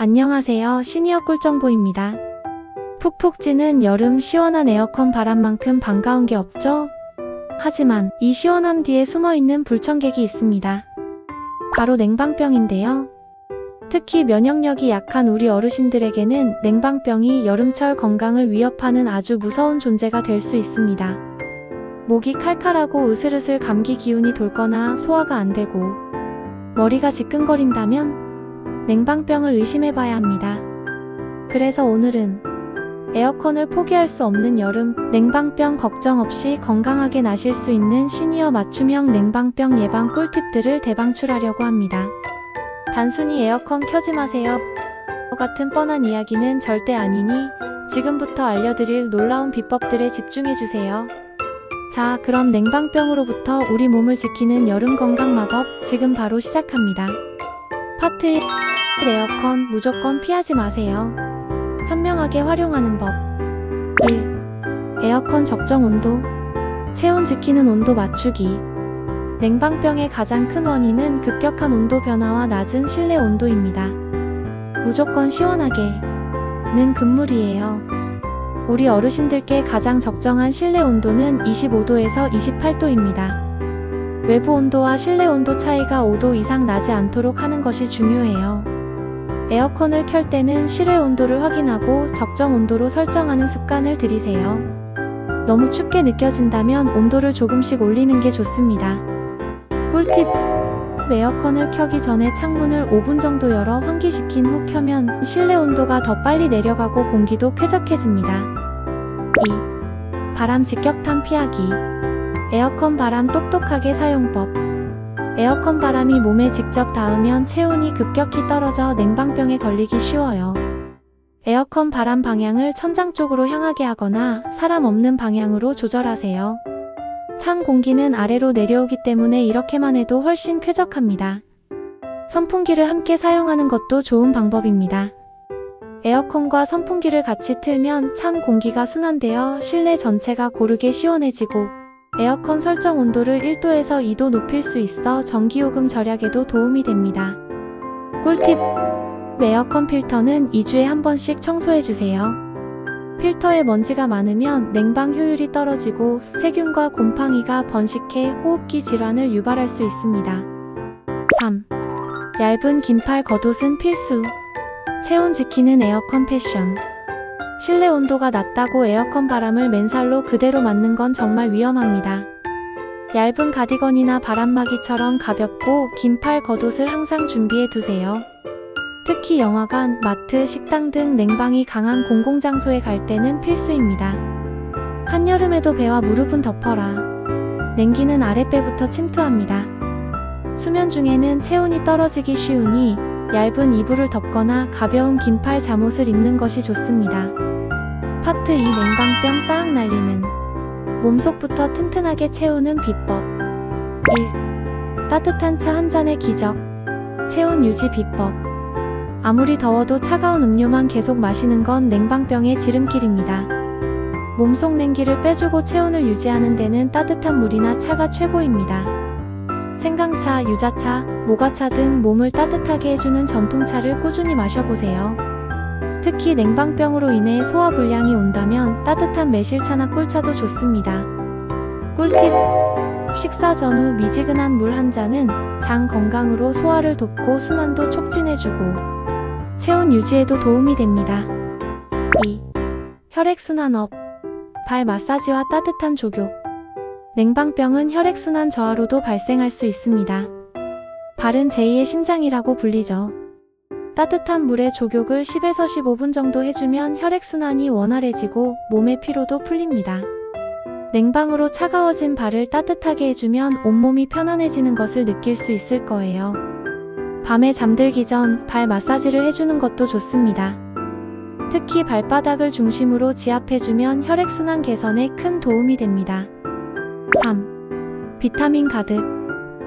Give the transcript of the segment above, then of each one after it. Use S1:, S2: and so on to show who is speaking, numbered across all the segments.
S1: 안녕하세요. 시니어 꿀정보입니다. 푹푹 찌는 여름 시원한 에어컨 바람만큼 반가운 게 없죠? 하지만 이 시원함 뒤에 숨어 있는 불청객이 있습니다. 바로 냉방병인데요. 특히 면역력이 약한 우리 어르신들에게는 냉방병이 여름철 건강을 위협하는 아주 무서운 존재가 될 수 있습니다. 목이 칼칼하고 으슬으슬 감기 기운이 돌거나 소화가 안 되고 머리가 지끈거린다면 냉방병을 의심해 봐야 합니다. 그래서 오늘은 에어컨을 포기할 수 없는 여름 냉방병 걱정 없이 건강하게 나실 수 있는 시니어 맞춤형 냉방병 예방 꿀팁들을 대방출하려고 합니다. 단순히 에어컨 켜지 마세요. 같은 뻔한 이야기는 절대 아니니 지금부터 알려드릴 놀라운 비법들에 집중해 주세요. 자, 그럼 냉방병으로부터 우리 몸을 지키는 여름 건강 마법 지금 바로 시작합니다. 파트 1 에어컨 무조건 피하지 마세요. 현명하게 활용하는 법 1. 에어컨 적정 온도 체온 지키는 온도 맞추기 냉방병의 가장 큰 원인은 급격한 온도 변화와 낮은 실내 온도입니다. 무조건 시원하게 는 금물이에요. 우리 어르신들께 가장 적정한 실내 온도는 25도에서 28도입니다. 외부 온도와 실내 온도 차이가 5도 이상 나지 않도록 하는 것이 중요해요. 에어컨을 켤 때는 실외 온도를 확인하고 적정 온도로 설정하는 습관을 들이세요. 너무 춥게 느껴진다면 온도를 조금씩 올리는 게 좋습니다. 꿀팁! 에어컨을 켜기 전에 창문을 5분 정도 열어 환기시킨 후 켜면 실내 온도가 더 빨리 내려가고 공기도 쾌적해집니다. 2. 바람 직격탄 피하기. 에어컨 바람 똑똑하게 사용법. 에어컨 바람이 몸에 직접 닿으면 체온이 급격히 떨어져 냉방병에 걸리기 쉬워요. 에어컨 바람 방향을 천장 쪽으로 향하게 하거나 사람 없는 방향으로 조절하세요. 찬 공기는 아래로 내려오기 때문에 이렇게만 해도 훨씬 쾌적합니다. 선풍기를 함께 사용하는 것도 좋은 방법입니다. 에어컨과 선풍기를 같이 틀면 찬 공기가 순환되어 실내 전체가 고르게 시원해지고 에어컨 설정 온도를 1도에서 2도 높일 수 있어 전기요금 절약에도 도움이 됩니다. 꿀팁! 에어컨 필터는 2주에 한 번씩 청소해주세요. 필터에 먼지가 많으면 냉방 효율이 떨어지고 세균과 곰팡이가 번식해 호흡기 질환을 유발할 수 있습니다. 3. 얇은 긴팔 겉옷은 필수. 체온 지키는 에어컨 패션. 실내 온도가 낮다고 에어컨 바람을 맨살로 그대로 맞는 건 정말 위험합니다. 얇은 가디건이나 바람막이처럼 가볍고 긴팔 겉옷을 항상 준비해 두세요. 특히 영화관, 마트, 식당 등 냉방이 강한 공공장소에 갈 때는 필수입니다. 한여름에도 배와 무릎은 덮어라. 냉기는 아랫배부터 침투합니다. 수면 중에는 체온이 떨어지기 쉬우니 얇은 이불을 덮거나 가벼운 긴팔 잠옷을 입는 것이 좋습니다. 파트 2 냉방병 싹 날리는 몸속부터 튼튼하게 채우는 비법 1. 따뜻한 차 한 잔의 기적 체온 유지 비법 아무리 더워도 차가운 음료만 계속 마시는 건 냉방병의 지름길입니다. 몸속 냉기를 빼주고 체온을 유지하는 데는 따뜻한 물이나 차가 최고입니다. 생강차, 유자차, 모과차 등 몸을 따뜻하게 해주는 전통차를 꾸준히 마셔보세요. 특히 냉방병으로 인해 소화불량이 온다면 따뜻한 매실차나 꿀차도 좋습니다. 꿀팁! 식사 전후 미지근한 물 한 잔은 장 건강으로 소화를 돕고 순환도 촉진해주고 체온 유지에도 도움이 됩니다. 2. 혈액순환업 발 마사지와 따뜻한 조교 냉방병은 혈액순환 저하로도 발생할 수 있습니다. 발은 제2의 심장이라고 불리죠. 따뜻한 물에 조격을 10에서 15분 정도 해주면 혈액순환이 원활해지고 몸의 피로도 풀립니다. 냉방으로 차가워진 발을 따뜻하게 해주면 온몸이 편안해지는 것을 느낄 수 있을 거예요. 밤에 잠들기 전 발 마사지를 해주는 것도 좋습니다. 특히 발바닥을 중심으로 지압해주면 혈액순환 개선에 큰 도움이 됩니다. 3. 비타민 가득.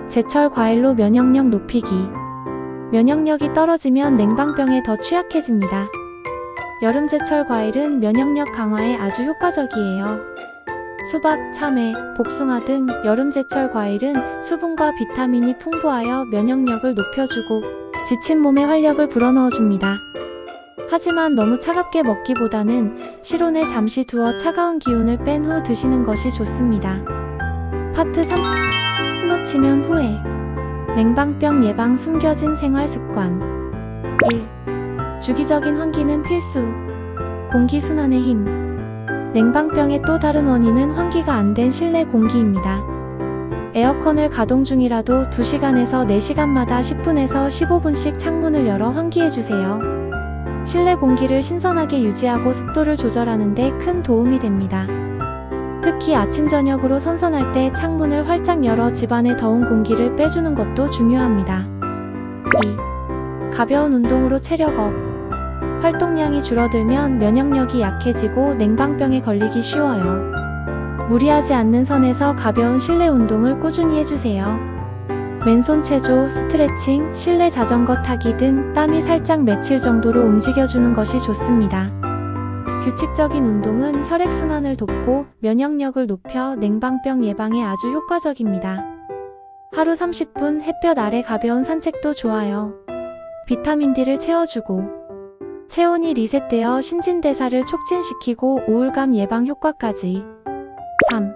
S1: 제철 과일로 면역력 높이기. 면역력이 떨어지면 냉방병에 더 취약해집니다. 여름 제철 과일은 면역력 강화에 아주 효과적이에요. 수박, 참외, 복숭아 등 여름 제철 과일은 수분과 비타민이 풍부하여 면역력을 높여주고 지친 몸에 활력을 불어넣어줍니다. 하지만 너무 차갑게 먹기보다는 실온에 잠시 두어 차가운 기운을 뺀 후 드시는 것이 좋습니다. 파트 3. 놓치면 후회. 냉방병 예방 숨겨진 생활 습관. 1. 주기적인 환기는 필수. 공기순환의 힘. 냉방병의 또 다른 원인은 환기가 안 된 실내 공기입니다. 에어컨을 가동 중이라도 2시간에서 4시간마다 10분에서 15분씩 창문을 열어 환기해주세요. 실내 공기를 신선하게 유지하고 습도를 조절하는 데 큰 도움이 됩니다. 특히 아침 저녁으로 선선할 때 창문을 활짝 열어 집안의 더운 공기를 빼주는 것도 중요합니다. 2. 가벼운 운동으로 체력업. 활동량이 줄어들면 면역력이 약해지고 냉방병에 걸리기 쉬워요. 무리하지 않는 선에서 가벼운 실내 운동을 꾸준히 해주세요. 맨손 체조, 스트레칭, 실내 자전거 타기 등 땀이 살짝 맺힐 정도로 움직여주는 것이 좋습니다. 규칙적인 운동은 혈액순환을 돕고 면역력을 높여 냉방병 예방에 아주 효과적입니다. 하루 30분 햇볕 아래 가벼운 산책도 좋아요. 비타민 D를 채워주고 체온이 리셋되어 신진대사를 촉진시키고 우울감 예방 효과까지 3.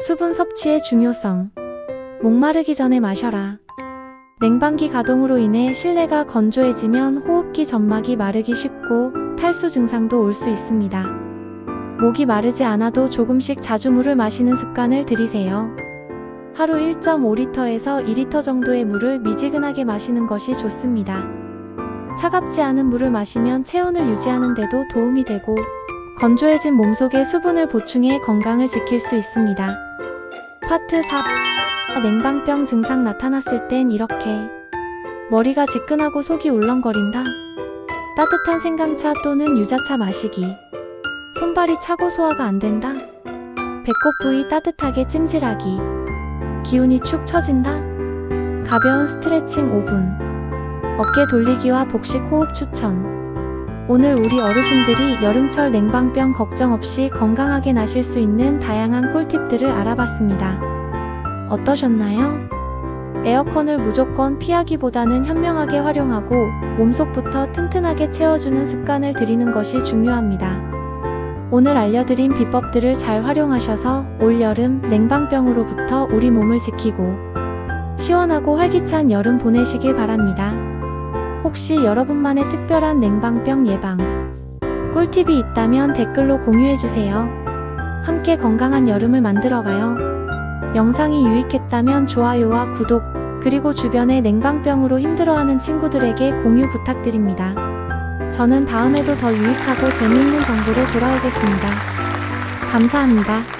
S1: 수분 섭취의 중요성 목마르기 전에 마셔라. 냉방기 가동으로 인해 실내가 건조해지면 호흡기 점막이 마르기 쉽고 탈수 증상도 올 수 있습니다. 목이 마르지 않아도 조금씩 자주 물을 마시는 습관을 들이세요. 하루 1.5리터에서 2리터 정도의 물을 미지근하게 마시는 것이 좋습니다. 차갑지 않은 물을 마시면 체온을 유지하는 데도 도움이 되고 건조해진 몸속에 수분을 보충해 건강을 지킬 수 있습니다. 파트 4. 냉방병 증상 나타났을 땐 이렇게 머리가 지끈하고 속이 울렁거린다. 따뜻한 생강차 또는 유자차 마시기. 손발이 차고 소화가 안 된다. 배꼽 부위 따뜻하게 찜질하기. 기운이 축 처진다. 가벼운 스트레칭 5분. 어깨 돌리기와 복식 호흡 추천. 오늘 우리 어르신들이 여름철 냉방병 걱정 없이 건강하게 나실 수 있는 다양한 꿀팁들을 알아봤습니다. 어떠셨나요? 에어컨을 무조건 피하기보다는 현명하게 활용하고 몸속부터 튼튼하게 채워주는 습관을 들이는 것이 중요합니다. 오늘 알려드린 비법들을 잘 활용하셔서 올여름 냉방병으로부터 우리 몸을 지키고 시원하고 활기찬 여름 보내시길 바랍니다. 혹시 여러분만의 특별한 냉방병 예방 꿀팁이 있다면 댓글로 공유해주세요. 함께 건강한 여름을 만들어가요. 영상이 유익했다면 좋아요와 구독, 그리고 주변에 냉방병으로 힘들어하는 친구들에게 공유 부탁드립니다. 저는 다음에도 더 유익하고 재미있는 정보로 돌아오겠습니다. 감사합니다.